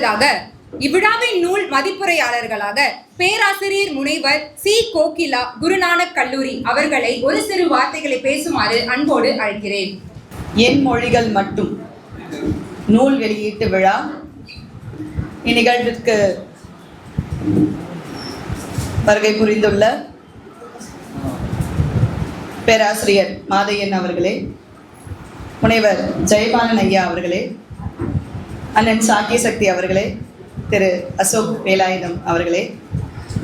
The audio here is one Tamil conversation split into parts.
அடுத்ததாக இவ்விழாவின் நூல் மதிப்புரையாளர்களாக பேராசிரியர் முனைவர் சி. கோகிலா குருநானக் கல்லூரி அவர்களை ஒரு சிறு வார்த்தைகளை பேசுமாறு அன்போடு அழைக்கிறேன். என் மொழிகள் மட்டும். நூல் வெளியீட்டு விழா. இந்நிகழ்விற்கு வருகை புரிந்துள்ள பேராசிரியர் மாதையன் அவர்களே முனைவர் ஜெயபாலன் ஐயா அவர்களே அண்ணன் சாக்கிய சக்தி அவர்களே திரு அசோக் வேலாயுதம் அவர்களே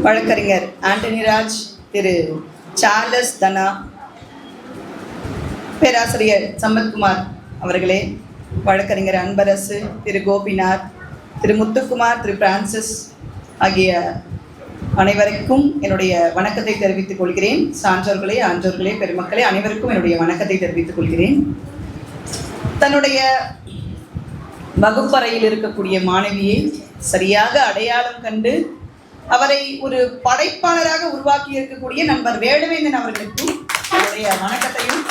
வழக்கறிஞர் ஆண்டனி ராஜ் திரு சார்லஸ் தனா பேராசிரியர் சம்பத்குமார் அவர்களே வழக்கறிஞர் அன்பரசு திரு கோபிநாத் திரு முத்துக்குமார் திரு பிரான்சிஸ் ஆகிய அனைவருக்கும் என்னுடைய வணக்கத்தை தெரிவித்துக் கொள்கிறேன். சான்றோர்களே ஆன்றோர்களே பெருமக்களே அனைவருக்கும் என்னுடைய வணக்கத்தை தெரிவித்துக் கொள்கிறேன். தன்னுடைய வகுப்பறையில் இருக்கக்கூடிய மாணவியை சரியாக அடையாளம் கண்டு அவரை ஒரு படைப்பாளராக உருவாக்கி இருக்கக்கூடிய நண்பர் வேடுவேந்தன் அவர்களுக்கும் என்னுடைய வணக்கத்தையும்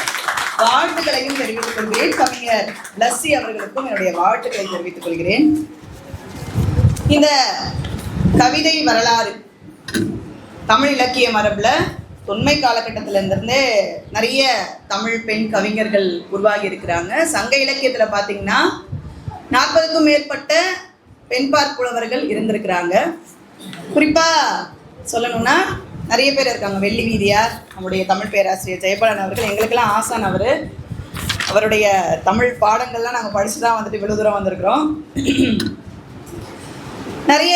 வாழ்த்துக்களையும் தெரிவித்துக் கொள்கிறேன். கவிஞர் லஸ்ஸி அவர்களுக்கும் என்னுடைய வாழ்த்துக்களை தெரிவித்துக் கொள்கிறேன். இந்த கவிதை வரலாறு தமிழ் இலக்கிய மரபில் தொன்மை காலகட்டத்துல இருந்தே நிறைய தமிழ் பெண் கவிஞர்கள் உருவாகி இருக்கிறாங்க. சங்க இலக்கியத்தில் பார்த்தீங்கன்னா நாற்பதுக்கும் மேற்பட்ட பெண்பார் புலவர்கள் இருந்திருக்கிறாங்க. குறிப்பா சொல்லணும்னா நிறைய பேர் இருக்காங்க. வெள்ளி வீதியார் நம்முடைய தமிழ் பேராசிரியர் ஜெயபாலன் அவர்கள் எங்களுக்கெல்லாம் ஆசான் அவர். அவருடைய தமிழ் பாடங்கள்லாம் நாங்கள் படித்து தான் வந்துட்டு இவ்வளோ தூரம் வந்திருக்கிறோம். நிறைய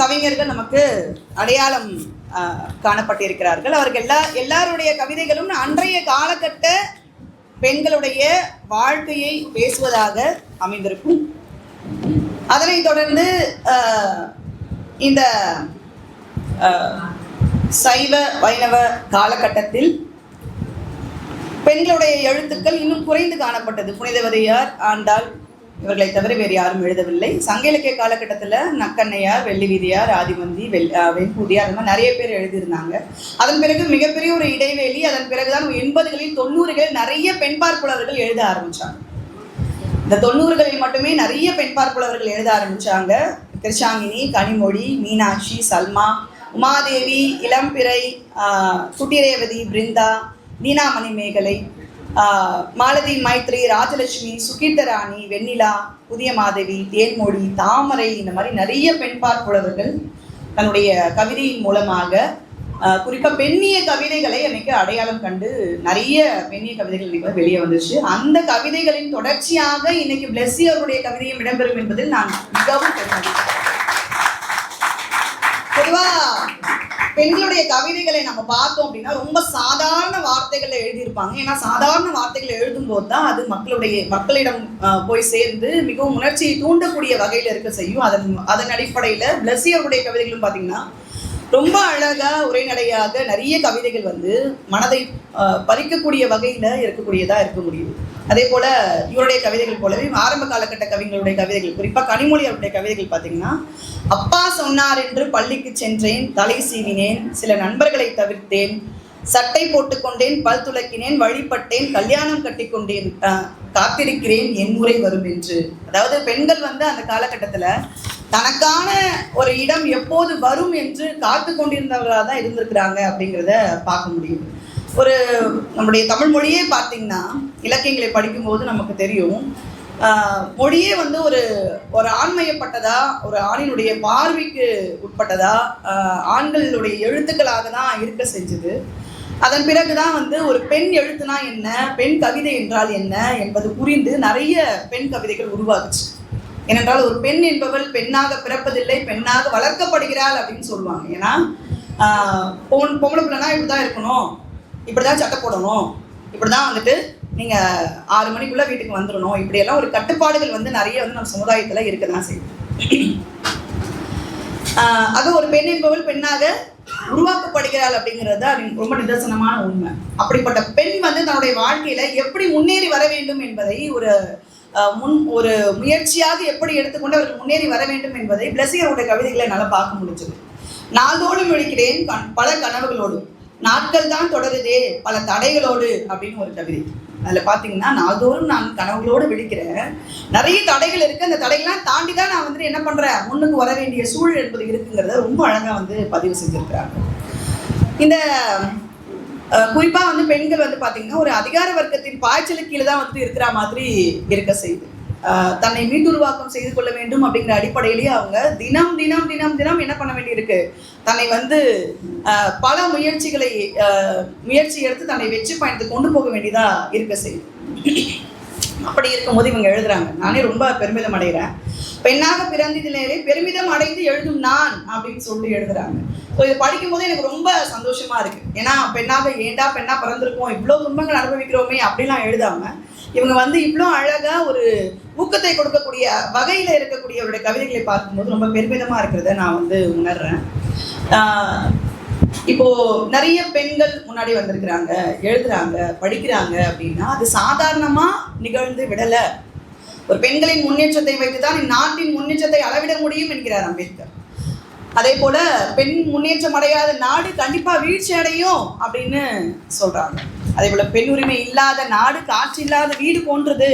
கவிஞர்கள் நமக்கு அடையாளம் காணப்பட்டிருக்கிறார்கள். அவர்கள் எல்லா எல்லாருடைய கவிதைகளும் அன்றைய காலகட்ட பெண்களுடைய வாழ்க்கையை பேசுவதாக அமைந்திருக்கும். அதனைத் தொடர்ந்து இந்த சைவ வைணவ காலகட்டத்தில் பெண்களுடைய எழுத்துக்கள் இன்னும் குறைந்து காணப்பட்டது. புனிதவதையார் ஆண்டாள் இவர்களை தவிர வேறு யாரும் எழுதவில்லை. சங்க இலக்கிய காலகட்டத்தில் நக்கண்ணையார் வெள்ளிவீதியார் ஆதிமந்தி வெள் வெண்பூதியார் அந்த மாதிரி நிறைய பேர் எழுதியிருந்தாங்க. அதன் பிறகு மிகப்பெரிய ஒரு இடைவெளி அதன் பிறகுதான் எண்பதுகளில் தொண்ணூறுகளில் நிறைய பெண் புலவர்கள் எழுத ஆரம்பித்தாங்க இந்த தொண்ணூறுகளில் மட்டுமே நிறைய பெண் புலவர்கள் எழுத ஆரம்பித்தாங்க கிருஷாங்கினி கனிமொழி மீனாட்சி சல்மா உமாதேவி இளம்பிறை குட்டிரேவதி பிருந்தா நீனாமணி மேகலை மாலதி மைத்ரி ராஜலட்சுமி சுகீர்த்தராணி வெண்ணிலா புதிய மாதவி தேன்மொழி தாமரை இந்த மாதிரி நிறைய பெண் பார்ப்புலவர்கள் தன்னுடைய கவிதையின் மூலமாக குறிப்பாக பெண்ணிய கவிதைகளை அன்னைக்கு அடையாளம் கண்டு நிறைய பெண்ணிய கவிதைகள் வெளியே வந்துச்சு அந்த கவிதைகளின் தொடர்ச்சியாக இன்னைக்கு பிளெஸ்ஸி அவருடைய கவிதையும் இடம்பெறும் என்பதில் நான் மிகவும் பெருமகிழ்கிறேன் பொதுவாக பெண்களுடைய கவிதைகளை நம்ம பார்த்தோம் அப்படின்னா ரொம்ப சாதாரண வார்த்தைகளை எழுதியிருப்பாங்க. ஏன்னா சாதாரண வார்த்தைகளை எழுதும்போது தான் அது மக்களுடைய மக்களிடம் போய் சேர்ந்து மிகவும் உணர்ச்சியை தூண்டக்கூடிய வகையில் இருக்க செய்யும். அதன் அதன் அடிப்படையில் பிளஸி அவருடைய கவிதைகளும் பார்த்தீங்கன்னா ரொம்ப அழகா உரைநடையாக நிறைய கவிதைகள் வந்து மனதை பறிக்கக்கூடிய வகையில் இருக்கக்கூடியதா இருக்க முடியும் அதே போல இவருடைய கவிதைகள் போலவே ஆரம்ப காலகட்ட கவிஞர்களுடைய கவிதைகள் குறிப்பா கனிமொழி அவருடைய கவிதைகள் பார்த்தீங்கன்னா அப்பா சொன்னார் என்று பள்ளிக்கு சென்றேன் தலை சீவினேன் சில நண்பர்களை தவிர்த்தேன் சட்டை போட்டுக்கொண்டேன் பல் துலக்கினேன் வழிபட்டேன் கல்யாணம் கட்டிக்கொண்டேன் காத்திருக்கிறேன் என் முறை வரும் என்று. அதாவது பெண்கள் வந்து அந்த காலகட்டத்துல தனக்கான ஒரு இடம் எப்போது வரும் என்று காத்து கொண்டிருந்தவர்களாக தான் இருந்திருக்கிறாங்க அப்படிங்கிறத பார்க்க முடியும். ஒரு நம்முடைய தமிழ் மொழியே பார்த்தீங்கன்னா இலக்கியங்களை படிக்கும்போது நமக்கு தெரியும். மொழியே வந்து ஒரு ஒரு ஆண்மையப்பட்டதா ஒரு ஆணினுடைய பார்வைக்கு உட்பட்டதா ஆண்களுடைய எழுத்துக்களாக தான் இருக்க செஞ்சது. அதன் பிறகுதான் வந்து ஒரு பெண் எழுத்துனா என்ன பெண் கவிதை என்றால் என்ன என்பது புரிந்து நிறைய பெண் கவிதைகள் உருவாகுச்சு. ஏனென்றால் ஒரு பெண் என்பவள் பெண்ணாக பிறப்பதில்லை பெண்ணாக வளர்க்கப்படுகிறாள் அப்படின்னு சொல்லுவாங்க. ஏன்னா பொன் பொம்பளை பிள்ளைனா இப்படி தான் இருக்கணும். இப்படி தான் சட்டை போடணும். இப்படி தான் வந்துட்டு நீங்கள் ஆறு மணிக்குள்ளே வீட்டுக்கு வந்துடணும். இப்படியெல்லாம் ஒரு கட்டுப்பாடுகள் வந்து நிறைய வந்து நம்ம சமுதாயத்தில் இருக்க தான் செய்யும் அது ஒரு பெண் என்பவள் பெண்ணாக உருவாக்கப்படுகிறாள் அப்படிங்கிறது அது ரொம்ப நிதர்சனமான உண்மை. அப்படிப்பட்ட பெண் வந்து தன்னுடைய வாழ்க்கையில எப்படி முன்னேறி வர வேண்டும் என்பதை ஒரு முன் ஒரு முயற்சியாக எப்படி எடுத்துக்கொண்டு அவர்கள் முன்னேறி வர வேண்டும் என்பதை பிளஸியருடைய கவிதைகளை என்னால் பார்க்க முடிஞ்சது. நாள்தோறும் விழிக்கிறேன் பல கனவுகளோடு. நாட்கள் தான் தொடருதே பல தடைகளோடு அப்படின்னு ஒரு கவிதை. அதில் பார்த்தீங்கன்னா நாள்தோறும் நான் கனவுகளோடு விழிக்கிறேன். நிறைய தடைகள் இருக்கு. அந்த தடைகள்லாம் தாண்டி தான் நான் வந்து என்ன பண்றேன்? முன்னுக்கு வர வேண்டிய சூழல் என்பது இருக்குங்கிறத ரொம்ப அழகாக வந்து பதிவு செஞ்சிருக்கிறாங்க. இந்த குறிப்பாக குறிப்பா வந்து பெண்கள் வந்து பாத்தீங்கன்னா ஒரு அதிகார வர்க்கத்தின் பாய்ச்சலுக்கு கீழே தான் வந்து இருக்கிற மாதிரி இருக்க செய்யுது தன்னை மீட்டுருவாக்கம் செய்து கொள்ள வேண்டும் அப்படிங்கிற அடிப்படையிலேயே அவங்க தினம் தினம் தினம் தினம் என்ன பண்ண வேண்டியிருக்கு? தன்னை வந்து பல முயற்சிகளை முயற்சி எடுத்து தன்னை வெற்றி பயணத்தை கொண்டு போக வேண்டியதா இருக்க செய்யுது அப்படி இருக்கும்போது இவங்க எழுதுறாங்க. நானே ரொம்ப பெருமிதம் அடைகிறேன். பெண்ணாக பிறந்ததிலேயே பெருமிதம் அடைந்து எழுதும் நான் அப்படின்னு சொல்லி எழுதுறாங்க. ஸோ இது படிக்கும் போது எனக்கு ரொம்ப சந்தோஷமா இருக்கு. ஏன்னா பெண்ணாக ஏண்டா பெண்ணா பிறந்திருக்கோம் இவ்வளோ துன்பங்கள் அனுபவிக்கிறோமே அப்படிலாம் எழுதாம இவங்க வந்து இவ்வளோ அழகா ஒரு ஊக்கத்தை கொடுக்கக்கூடிய வகையில இருக்கக்கூடியவருடைய கவிதைகளை பார்க்கும்போது ரொம்ப பெருமிதமா இருக்கிறத நான் வந்து உணர்றேன். இப்போ நிறைய பெண்கள் முன்னாடி வந்திருக்கிறாங்க எழுதுறாங்க படிக்கிறாங்க அப்படின்னா அது சாதாரணமா நிகழ்ந்து விடல. ஒரு பெண்களின் முன்னேற்றத்தை வைத்துதான் இந்நாட்டின் முன்னேற்றத்தை அளவிட முடியும் என்கிறார் அம்பேத்கர். அதே போல பெண் முன்னேற்றம் அடையாத நாடு கண்டிப்பா வீழ்ச்சி அடையும் அப்படின்னு சொல்றாங்க. அதே போல பெண் உரிமை இல்லாத நாடு காற்று இல்லாத வீடு போன்றது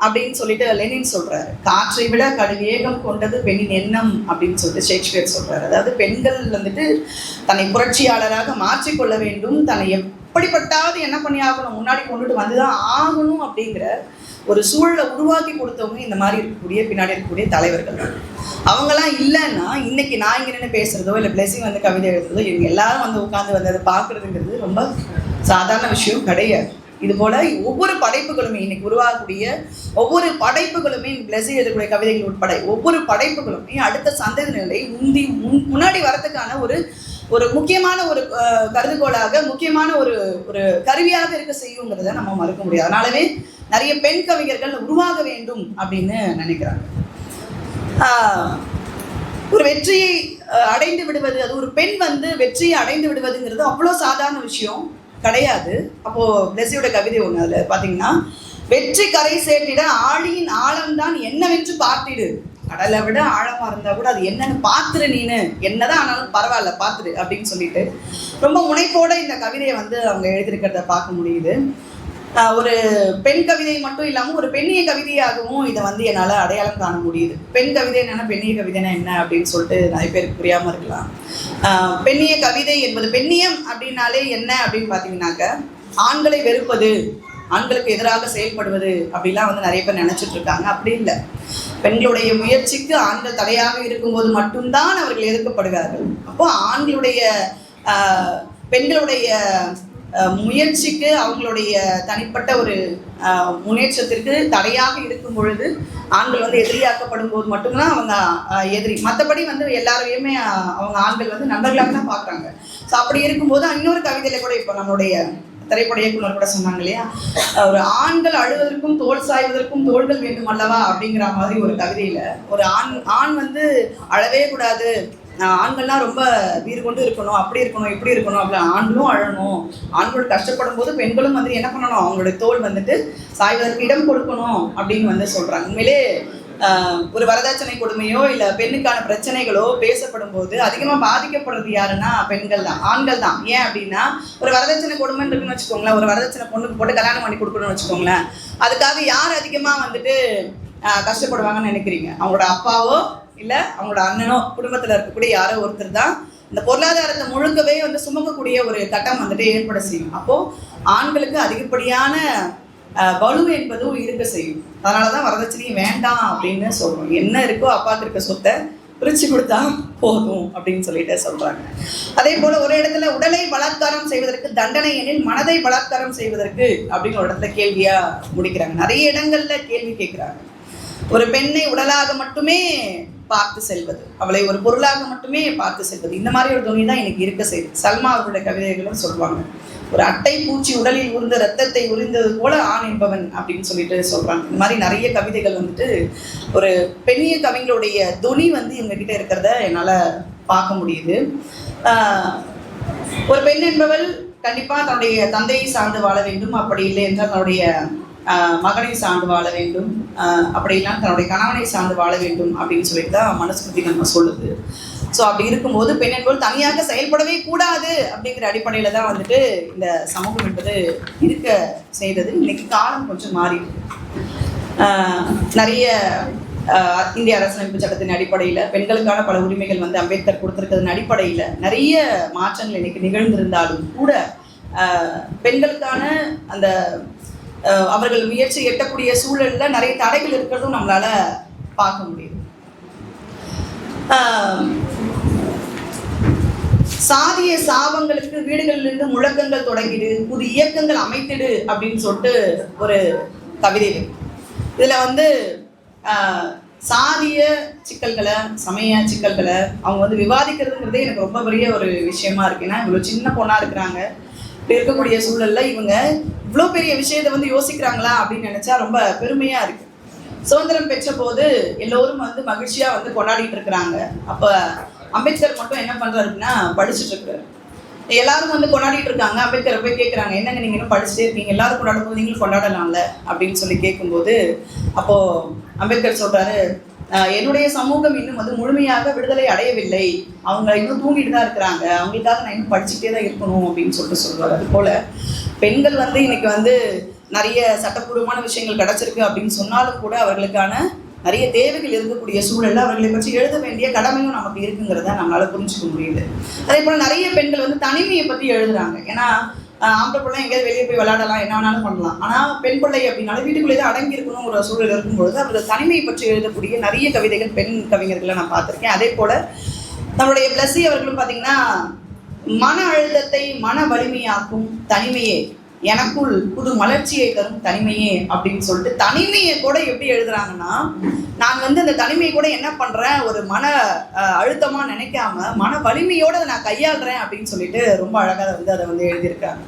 அப்படின்னு சொல்லிட்டு லெனின் சொல்றாரு. காற்றை விட கடுவேகம் கொண்டது பெண்ணின் எண்ணம் அப்படின்னு சொல்லிட்டு ஷேக்ஸ்பியர் சொல்றாரு. அதாவது பெண்கள் வந்துட்டு தன்னை புரட்சியாளராக மாற்றிக்கொள்ள வேண்டும். தன்னை எப்படிப்பட்டாவது என்ன பண்ணி ஆகணும்? முன்னாடி கொண்டுட்டு வந்துதான் ஆகணும் அப்படிங்கிற ஒரு சூழலை உருவாக்கி கொடுத்தவங்க இந்த மாதிரி இருக்கக்கூடிய பின்னாடி இருக்கக்கூடிய தலைவர்கள். அவங்கெல்லாம் இல்லைன்னா இன்னைக்கு நான் இங்க நின்று பேசுறதோ இல்லை பிளெஸிங் வந்து கவிதை எழுதுறதோ இவங்க எல்லாரும் வந்து உட்காந்து வந்து அதை பார்க்கறதுங்கிறது ரொம்ப சாதாரண விஷயம் கிடையாது. இது போல ஒவ்வொரு படைப்புகளுமே இன்னைக்கு உருவாகக்கூடிய ஒவ்வொரு படைப்புகளுமே பிளஸி எழுதக்கூடிய கவிதைகள் உட்பட ஒவ்வொரு படைப்புகளுமே அடுத்த சந்ததியினரை முந்தி முன் முன்னாடி வரத்துக்கான ஒரு ஒரு முக்கியமான ஒரு கருதுகோளாக முக்கியமான ஒரு ஒரு கருவியாக இருக்க செய்யுங்கிறத நம்ம மறுக்க முடியாது. அதனாலவே நிறைய பெண் கவிஞர்கள் உருவாக வேண்டும் அப்படின்னு நினைக்கிறாங்க. ஒரு வெற்றியை அடைந்து விடுவது அது ஒரு பெண் வந்து வெற்றியை அடைந்து விடுவதுங்கிறது அவ்வளோ சாதாரண விஷயம். கிடையாது. அப்போது பிளஸியோட கவிதை ஒன்று அதில் பார்த்தீங்கன்னா வெற்றி கரை சேர்த்திட ஆழியின் ஆழம்தான் என்னவென்று பார்த்திடு. கடலை விட ஆழமாக இருந்தால் கூட அது என்னன்னு பார்த்துரு நீனு. என்னதான் ஆனாலும் பரவாயில்ல பார்த்துரு அப்படின்னு சொல்லிட்டு ரொம்ப முனைப்போட இந்த கவிதையை வந்து அவங்க எழுதியிருக்கிறத பார்க்க முடியுது. ஒரு பெண் கவிதை மட்டும் இல்லாமல் ஒரு பெண்ணிய கவிதையாகவும் இதை வந்து என்னால் அடையாளம் காண முடியுது. பெண் கவிதை என்னன்னா பெண்ணிய கவிதைனா என்ன அப்படின்னு சொல்லிட்டு நிறைய பேருக்கு புரியாமல் இருக்கலாம். பெண்ணிய கவிதை என்பது பெண்ணியம் அப்படின்னாலே என்ன அப்படின்னு பார்த்தீங்கன்னாக்க ஆண்களை வெறுப்பது ஆண்களுக்கு எதிராக செயல்படுவது அப்படிலாம் வந்து நிறைய பேர் நினைச்சிட்டு இருக்காங்க. அப்படி இல்லை. பெண்களுடைய முயற்சிக்கு ஆண்கள் தடையாக இருக்கும்போது மட்டும்தான் அவர்கள் எதிர்க்கப்படுகிறார்கள். அப்போ ஆண்களுடைய பெண்களுடைய முயற்சிக்கு அவங்களுடைய தனிப்பட்ட ஒரு முன்னேற்றத்திற்கு தடையாக இருக்கும் பொழுது ஆண்கள் வந்து எதிரியாக்கப்படும் போது மட்டும்தான் அவங்க எதிரி. மற்றபடி வந்து எல்லாரையுமே அவங்க ஆண்கள் வந்து நண்பர்களாக தான் பார்க்குறாங்க. ஸோ அப்படி இருக்கும்போது இன்னொரு கவிதையில கூட இப்போ நம்மளுடைய திரைப்பட இயக்குனர் கூட சொன்னாங்க இல்லையா? ஒரு ஆண்கள் அழுவதற்கும் தோல் சாய்வதற்கும் தோள்கள் வேண்டும் அல்லவா அப்படிங்கிற மாதிரி ஒரு கவிதையில ஒரு ஆண் ஆண் வந்து அழவே கூடாது. ஆண்கள்லாம் ரொம்ப வீர் கொண்டு இருக்கணும் அப்படி இருக்கணும் இப்படி இருக்கணும் அப்படி ஆண்களும் அழணும். ஆண்கள் கஷ்டப்படும் போது பெண்களும் வந்து என்ன பண்ணணும்? அவங்களுடைய தோல் வந்துட்டு சாய்வதற்கு இடம் கொடுக்கணும் அப்படின்னு வந்து சொல்றாங்க. உண்மையிலே ஒரு வரதட்சணை கொடுமையோ இல்ல பெண்ணுக்கான பிரச்சனைகளோ பேசப்படும் போது அதிகமா பாதிக்கப்படுறது யாருன்னா பெண்கள் தான். ஆண்கள் தான். ஏன் அப்படின்னா ஒரு வரதட்சணை கொடுமைன்னு இருக்குன்னு வச்சுக்கோங்களேன் ஒரு வரதட்சணை பொண்ணுக்கு போட்டு கல்யாணம் பண்ணி கொடுக்கணும்னு வச்சுக்கோங்களேன் அதுக்காக யார் அதிகமா வந்துட்டு கஷ்டப்படுவாங்கன்னு நினைக்கிறீங்க? அவங்களோட அப்பாவோ இல்லை அவங்களோட அண்ணனோ குடும்பத்தில் இருக்கக்கூடிய யாரோ ஒருத்தர் தான் இந்த பொருளாதாரத்தை முழுங்கவே வந்து சுமக்கக்கூடிய ஒரு கட்டம் வந்துட்டு ஏற்பட செய்யும். அப்போது ஆண்களுக்கு அதிகப்படியான வலு என்பதும் இருக்க செய்யும். அதனால தான் வரதட்சணையும் வேண்டாம் அப்படின்னு சொல்கிறோம் என்ன இருக்கோ அப்பாவுக்கு இருக்க சொத்தை பிரித்து கொடுத்தா போதும் அப்படின்னு சொல்லிட்டு சொல்கிறாங்க அதே போல் ஒரு இடத்துல உடலை பலாத்காரம் செய்வதற்கு தண்டனை எனில் மனதை பலாத்காரம் செய்வதற்கு அப்படின்னு ஒரு இடத்துல கேள்வியாக முடிக்கிறாங்க. நிறைய இடங்களில் கேள்வி கேட்குறாங்க. ஒரு பெண்ணை உடலாக மட்டுமே பார்த்து செல்வது. அவளை ஒரு பொருளாக மட்டுமே பார்த்து செல்வது. இந்த மாதிரி ஒரு துணி தான் எனக்கு இருக்க செய்யுது சல்மா அவருடைய கவிதைகளும் சொல்லுவாங்க ஒரு அட்டை பூச்சி உடலில் உருந்த ரத்தத்தை உறிந்தது போல ஆண் என்பவன் அப்படின்னு சொல்லிட்டு சொல்றாங்க. இந்த மாதிரி நிறைய கவிதைகள் வந்துட்டு ஒரு பெண்ணிய கவிஞருடைய துணி வந்து இவங்க கிட்ட இருக்கிறத என்னால பார்க்க முடியுது. ஒரு பெண் என்பவள் கண்டிப்பா தன்னுடைய தந்தையை சார்ந்து வாழ வேண்டும். அப்படி இல்லை என்றால் தன்னுடைய மகனை சார்ந்து வாழ வேண்டும். அப்படிலாம் தன்னுடைய கணவனை சார்ந்து வாழ வேண்டும் அப்படின்னு சொல்லிட்டு தான் மனுஸ்மிருதி நம்ம சொல்லுது. ஸோ அப்படி இருக்கும்போது பெண் என்பது தனியாக செயல்படவே கூடாது அப்படிங்கிற அடிப்படையில் தான் வந்துட்டு இந்த சமூகம் என்பது இருக்க செய்தது. இன்னைக்கு காலம் கொஞ்சம் மாறி நிறைய இந்திய அரசியலமைப்பு சட்டத்தின் அடிப்படையில் பெண்களுக்கான பல உரிமைகள் வந்து அம்பேத்கர் கொடுத்திருக்கிறதன் அடிப்படையில் நிறைய மாற்றங்கள் இன்னைக்கு நிகழ்ந்திருந்தாலும் கூட பெண்களுக்கான அந்த அவர்கள் முயற்சி எட்டக்கூடிய சூழலில் நிறைய தடைகள் இருக்கிறதும் நம்மளால் பார்க்க முடியுது. சாதிய சாபங்களுக்கு வீடுகளிலிருந்து முழக்கங்கள் தொடங்கிடு புது இயக்கங்கள் அமைத்திடு அப்படின்னு சொல்லிட்டு ஒரு கவிதை இதில் வந்து சாதிய சிக்கல்களை சமய சிக்கல்களை அவங்க வந்து விவாதிக்கிறதுங்கிறதே எனக்கு ரொம்ப பெரிய ஒரு விஷயமா இருக்கு. ஏன்னா இவ்வளோ சின்ன பொண்ணாக இருக்கிறாங்க. இருக்கக்கூடிய சூழலில் இவங்க இவ்வளோ பெரிய விஷயத்தை வந்து யோசிக்கிறாங்களா அப்படின்னு நினச்சா ரொம்ப பெருமையாக இருக்கு. சுதந்திரம் பெற்ற போது எல்லோரும் வந்து மகிழ்ச்சியாக வந்து கொண்டாடிட்டு இருக்கிறாங்க. அப்போ அம்பேத்கர் மட்டும் என்ன பண்ணுறாரு அப்படின்னா படிச்சுட்டு இருக்கிறாரு. எல்லாரும் வந்து கொண்டாடிட்டு இருக்காங்க. அம்பேத்கரை போய் கேட்குறாங்க என்னங்க நீங்கள் இன்னும் படிச்சுட்டே இருக்கீங்க? எல்லாரும் கொண்டாடும் போது நீங்களும் கொண்டாடலாம்ல அப்படின்னு சொல்லி கேட்கும்போது அப்போது அம்பேத்கர் சொல்கிறாரு என்னுடைய சமூகம் இன்னும் வந்து முழுமையாக விடுதலை அடையவில்லை. அவங்க இன்னும் தூங்கிட்டு தான் இருக்கிறாங்க. அவங்களுக்காக நான் இன்னும் படிச்சுட்டே தான் இருக்கணும் அப்படின்னு சொல்லிட்டு சொல்றாரு. அது போல பெண்கள் வந்து இன்னைக்கு வந்து நிறைய சட்டப்பூர்வமான விஷயங்கள் கிடச்சிருக்கு அப்படின்னு சொன்னாலும் கூட அவர்களுக்கான நிறைய தேவைகள் இருக்கக்கூடிய சூழல்ல அவர்களை பற்றி எழுத வேண்டிய கடமையும் நமக்கு இருக்குங்கிறத நம்மளால புரிஞ்சுக்க முடியுது. அதே போல நிறைய பெண்கள் வந்து தனிமையை பத்தி எழுதுறாங்க. ஏன்னா ஆம்பளை பிள்ளை எங்கேயாவது வெளியே போய் விளையாடலாம் என்ன வேணாலும் பண்ணலாம். ஆனால் பெண் பிள்ளை அப்படின்னாலும் வீட்டுக்குள்ளே தான் அடங்கி இருக்கணும் ஒரு சூழல் இருக்கும்பொழுது அவர்கள் தனிமையை பற்றி எழுதக்கூடிய நிறைய கவிதைகள் பெண் கவிஞர்களை நான் பார்த்துருக்கேன். அதே போல் நம்மளுடைய பிளஸ்ஸி அவர்களும் பார்த்தீங்கன்னா மன அழுத்தத்தை மன வலிமையாக்கும் தனிமையே எனக்குள் புது மலர்ச்சியை தரும் தனிமையே அப்படின்னு சொல்லிட்டு தனிமையை கூட எப்படி எழுதுறாங்கன்னா நான் வந்து அந்த தனிமையை கூட என்ன பண்றேன்? ஒரு மன அழுத்தமாக அழுத்தமா நினைக்காம மன வலிமையோட அதை நான் கையாளுறேன் அப்படின்னு சொல்லிட்டு ரொம்ப அழகாக வந்து அதை வந்து எழுதியிருக்காங்க.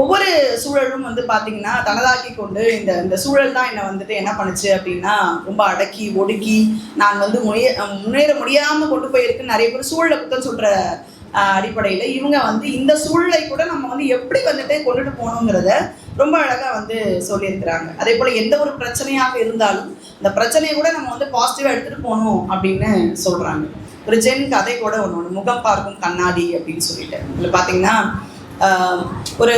ஒவ்வொரு சூழலும் வந்து பார்த்தீங்கன்னா தனதாக்கி கொண்டு இந்த இந்த சூழல் தான் என்னை வந்துட்டு என்ன பண்ணுச்சு அப்படின்னா ரொம்ப அடக்கி ஒடுக்கி நான் வந்து முனைய முன்னேற முடியாமல் கொண்டு போயிருக்குன்னு நிறைய பேர் சூழலை குத்தம் சொல்கிற அடிப்படையில் இவங்க வந்து இந்த சூழலை கூட நம்ம வந்து எப்படி வந்துட்டு கொண்டுட்டு போகணுங்கிறத ரொம்ப அழகாக வந்து சொல்லியிருக்கிறாங்க. அதே போல் எந்த ஒரு பிரச்சனையாக இருந்தாலும் இந்த பிரச்சனையை கூட நம்ம வந்து பாசிட்டிவாக எடுத்துகிட்டு போகணும் அப்படின்னு சொல்கிறாங்க ஒரு ஜென் கதை கூட ஒன்று ஒன்று முகம் பார்க்கும் கண்ணாடி அப்படின்னு சொல்லிட்டு. இதில் பார்த்தீங்கன்னா ஒரு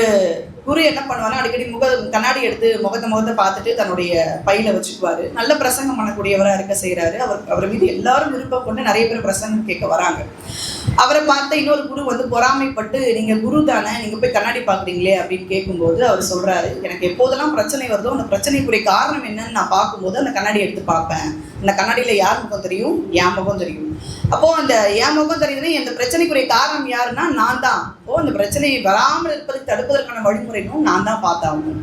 குரு என்ன பண்ணுவாருன்னா அடிக்கடி முக கண்ணாடி எடுத்து முகத்தை முகத்தை பார்த்துட்டு தன்னுடைய பையில வச்சுக்குவாரு. நல்ல பிரசங்கம் பண்ணக்கூடியவராக இருக்க செய்கிறாரு அவர் அவர் மீது எல்லாரும் விருப்பம் கொண்டு நிறைய பேர் பிரசங்கம் கேட்க வராங்க. அவரை பார்த்த இன்னொரு குரு வந்து பொறாமைப்பட்டு நீங்கள் குரு தானே நீங்கள் போய் கண்ணாடி பார்க்குறீங்களே? அப்படின்னு கேட்கும்போது அவர் சொல்கிறாரு எனக்கு எப்போதெல்லாம் பிரச்சனை வருதோ அந்த பிரச்சனைக்குரிய காரணம் என்னன்னு நான் பார்க்கும்போது அந்த கண்ணாடி எடுத்து பார்ப்பேன். அந்த கண்ணாடியில் யார் முகம் தெரியும்? என் முகம் தெரியும். அப்போது அந்த என் முகம் தெரியுதுன்னா இந்த பிரச்சனைக்குரிய காரணம் யாருன்னா நான் தான். அப்போ அந்த பிரச்சனையை வராமல் இருப்பதை தடுப்பதற்கான வழிமுறையும் நான் தான் பார்த்தாகணும்.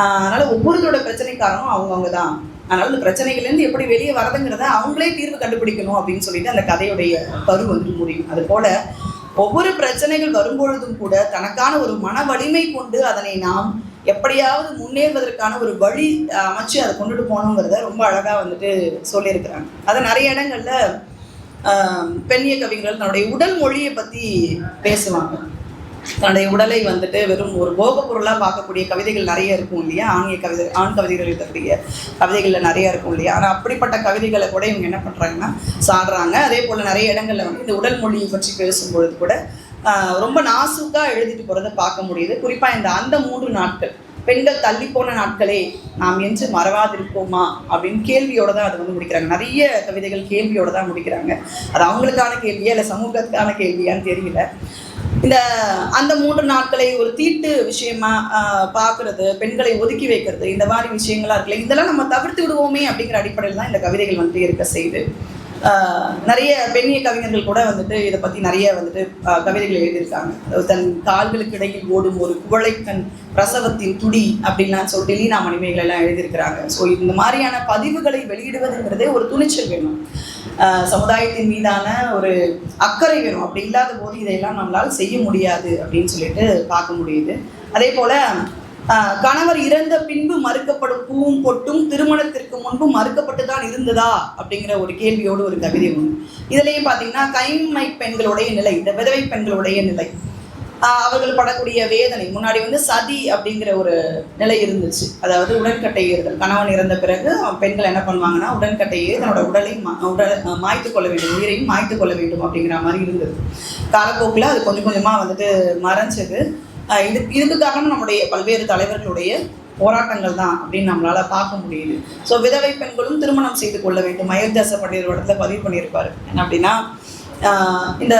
அதனால் அதனால ஒவ்வொருத்தரோட பிரச்சனைக்காரனும் அவங்கவுங்க தான். அதனால் இந்த பிரச்சனைகள்லேருந்து எப்படி வெளியே வரதுங்கிறத அவங்களே தீர்வு கண்டுபிடிக்கணும் அப்படின்னு சொல்லிட்டு அந்த கதையுடைய கரு வந்து முடியும். அது போல் ஒவ்வொரு பிரச்சனைகள் வரும்பொழுதும் கூட தனக்கான ஒரு மன வலிமை கொண்டு அதனை நாம் எப்படியாவது முன்னேறுவதற்கான ஒரு வழி அமைச்சு அதை கொண்டுட்டு போகணுங்கிறத ரொம்ப அழகா வந்துட்டு சொல்லியிருக்கிறாங்க. அதை நிறைய இடங்கள்ல பெண்ணிய கவிஞர்கள் தன்னுடைய உடல் மொழியை பத்தி பேசுவாங்க. தன்னுடைய உடலை வந்துட்டு வெறும் ஒரு போக பொருளாக பார்க்கக்கூடிய கவிதைகள் நிறைய இருக்கும் இல்லையா? ஆணிய கவிதை ஆண் கவிதைகள் இருக்கக்கூடிய கவிதைகளில் நிறைய இருக்கும் இல்லையா? ஆனால் அப்படிப்பட்ட கவிதைகளை கூட இவங்க என்ன பண்ணுறாங்கன்னா சாடுறாங்க அதே போல் நிறைய இடங்கள்ல வந்து இந்த உடல் மொழியை பற்றி பேசும்பொழுது கூட ரொம்ப நாசுக்காக எழுதிட்டு போகிறத பார்க்க முடியுது. குறிப்பாக இந்த அந்த மூன்று நாட்கள் பெண்கள் தள்ளி போன நாட்களே நாம் என்று மறவாதிருப்போமா அப்படின்னு கேள்வியோட தான் அதை வந்து முடிக்கிறாங்க. நிறைய கவிதைகள் கேள்வியோட தான் முடிக்கிறாங்க. அது அவங்களுக்கான கேள்வியா இல்லை சமூகத்துக்கான கேள்வியான்னு தெரியல. இந்த அந்த மூன்று நாட்களை ஒரு தீட்டு விஷயமா பார்க்கறது பெண்களை ஒதுக்கி வைக்கிறது இந்த மாதிரி விஷயங்களா இருக்குல்ல இதெல்லாம் நம்ம தவிர்த்து விடுவோமே அப்படிங்கிற அடிப்படையில் தான் இந்த கவிதைகள் வந்து இருக்க செய்யுது நிறைய பெண்ணிய கவிஞர்கள் கூட வந்துட்டு இதை பற்றி நிறைய வந்துட்டு கவிதைகள் எழுதியிருக்காங்க. தன் கால்களுக்கு இடையில் ஓடும் ஒரு குவளைக்கண் பிரசவத்தின் துடி அப்படின்லாம் சொல்லிட்டு லீனா மணிமேகலை எல்லாம் எழுதியிருக்கிறாங்க. ஸோ இந்த மாதிரியான பதிவுகளை வெளியிடுவதுங்கிறதே ஒரு துணிச்சல் வேணும். சமுதாயத்தின் மீதான ஒரு அக்கறை வேணும். அப்படி இல்லாத போது இதையெல்லாம் நம்மளால் செய்ய முடியாது அப்படின்னு சொல்லிட்டு பார்க்க முடியுது. அதே போல கணவர் இறந்த பின்பு மறுக்கப்படும் பூவும் பொட்டும் திருமணத்திற்கு முன்பு மறுக்கப்பட்டு தான் இருந்ததா அப்படிங்கிற ஒரு கேள்வியோடு ஒரு கவிதை உண்டு. இதுலயும் பார்த்தீங்கன்னா கைமை பெண்களுடைய நிலை இந்த விதவை பெண்களுடைய நிலை. அவர்கள் படக்கூடிய வேதனை முன்னாடி வந்து சதி அப்படிங்கிற ஒரு நிலை இருந்துச்சு. அதாவது உடன்கட்டை ஏறுதல். கணவன் இறந்த பிறகு பெண்கள் என்ன பண்ணுவாங்கன்னா உடன்கட்டை ஏறி தன்னோட உடலை உடல் மாய்த்து கொள்ள வேண்டும். உயிரையும் மாய்த்து கொள்ள வேண்டும் அப்படிங்கிற மாதிரி இருந்தது. காலப்போக்கில் அது கொஞ்சம் கொஞ்சமாக வந்துட்டு மறைஞ்சது. இது இதுக்கு காரணம் நம்முடைய பல்வேறு தலைவர்களுடைய போராட்டங்கள் தான் அப்படின்னு நம்மளால் பார்க்க முடியுது. ஸோ விதவை பெண்களும் திருமணம் செய்து கொள்ள வேண்டும். அயோத்தியாச பண்டிதர் இடத்துல பதிவு பண்ணியிருப்பாரு. என்ன அப்படின்னா இந்த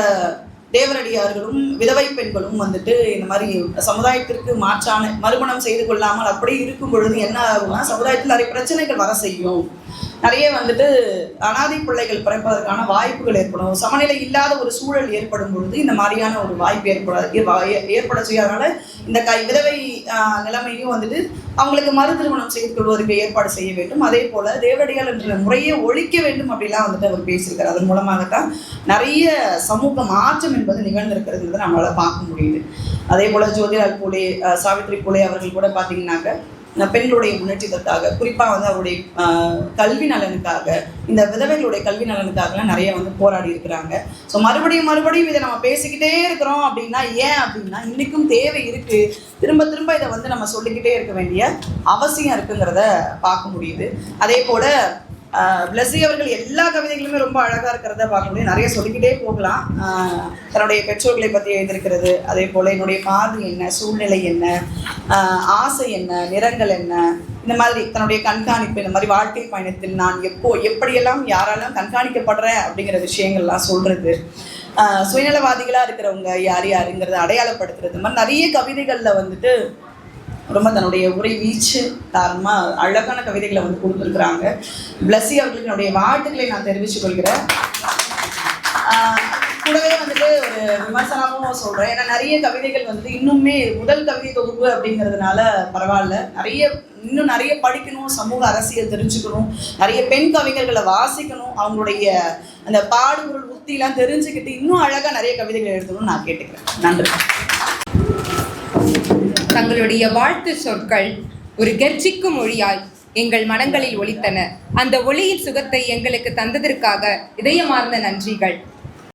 தேவரடியார்களும் விதவை பெண்களும் வந்துட்டு இந்த மாதிரி சமுதாயத்திற்கு மாற்றான மறுமணம் செய்து கொள்ளாமல் அப்படியே இருக்கும் பொழுது என்ன ஆகும்னா சமுதாயத்தில் நிறைய பிரச்சனைகள் வர செய்யும். நிறைய வந்துட்டு அனாதை பிள்ளைகள் பிறப்பதற்கான வாய்ப்புகள் ஏற்படும். சமநிலை இல்லாத ஒரு சூழல் ஏற்படும் பொழுது இந்த மாதிரியான ஒரு வாய்ப்பு ஏற்பட ஏ- ஏற்பட செய்யாதனால இந்த கை விதவை நிலைமையும் வந்துட்டு அவங்களுக்கு மறு திருமணம் செய்து கொள்வதற்கு ஏற்பாடு செய்ய வேண்டும். அதே போல தேவடிகள் என்ற முறையை ஒழிக்க வேண்டும் அப்படிலாம் வந்துட்டு அவர் பேசியிருக்காரு. அதன் மூலமாகத்தான் நிறைய சமூக மாற்றம் என்பது நிகழ்ந்திருக்கிறது நம்மளால் பார்க்க முடியுது. அதே போல ஜோதிலால் போலே சாவித்ரி போலே அவர்கள் கூட பார்த்தீங்கன்னாக்க பெண்களுடைய முன்னேற்றத்திற்காக குறிப்பாக வந்து அவருடைய கல்வி நலனுக்காக இந்த விதவைகளுடைய கல்வி நலனுக்காகலாம் நிறைய வந்து போராடி இருக்கிறாங்க. ஸோ மறுபடியும் மறுபடியும் இதை நம்ம பேசிக்கிட்டே இருக்கிறோம் அப்படின்னா ஏன் அப்படின்னா இன்றைக்கும் தேவை இருக்குது திரும்ப திரும்ப இதை வந்து நம்ம சொல்லிக்கிட்டே இருக்க வேண்டிய அவசியம் இருக்குங்கிறத பார்க்க முடியுது. அதே போல் பிளஸி அவர்கள் எல்லா கவிதைகளுமே ரொம்ப அழகாக இருக்கிறத பார்க்க முடியும் நிறைய சொல்லிக்கிட்டே போகலாம். தன்னுடைய பெற்றோர்களை பற்றி எழுதியிருக்கிறது அதே போல் என்னுடைய பார்வை என்ன சூழ்நிலை என்ன ஆசை என்ன நிறங்கள் என்ன இந்த மாதிரி தன்னுடைய கண்காணிப்பு இந்த மாதிரி வாழ்க்கை பயணத்தில் நான் எப்போ எப்படியெல்லாம் யாராலும் கண்காணிக்கப்படுறேன் அப்படிங்கிற விஷயங்கள்லாம் சொல்கிறது சுயநலவாதிகளாக இருக்கிறவங்க யார் யாருங்கிறத அடையாளப்படுத்துறது. இந்த மாதிரி நிறைய கவிதைகளில் வந்துட்டு ரொம்ப தன்னுடைய உரை வீச்சு காரணமாக அழகான கவிதைகளை வந்து கொடுத்துருக்குறாங்க. பிளஸி அவர்களுக்கு என்னுடைய வாழ்த்துக்களை நான் தெரிவித்துக் கொள்கிறேன். கூடவே வந்துட்டு ஒரு விமர்சனமும் சொல்கிறேன் ஏன்னா நிறைய கவிதைகள் வந்து இன்னுமே முதல் கவிதை தொகுப்பு அப்படிங்கிறதுனால பரவாயில்ல. நிறைய இன்னும் நிறைய படிக்கணும் சமூக அரசியல் தெரிஞ்சுக்கணும் நிறைய பெண் கவிஞர்களை வாசிக்கணும் அவங்களுடைய அந்த பாடுபொருள் உத்திலாம் தெரிஞ்சுக்கிட்டு இன்னும் அழகாக நிறைய கவிதைகள் எழுதணும்னு நான் கேட்டுக்கிறேன். நன்றி. தங்களுடைய வாழ்த்து சொற்கள் ஒரு கர்ஜிக்கும் மொழியாய் எங்கள் மனங்களில் ஒலித்தன. அந்த ஒளியின் சுகத்தை எங்களுக்கு தந்ததற்காக இதயமார்ந்த நன்றிகள்.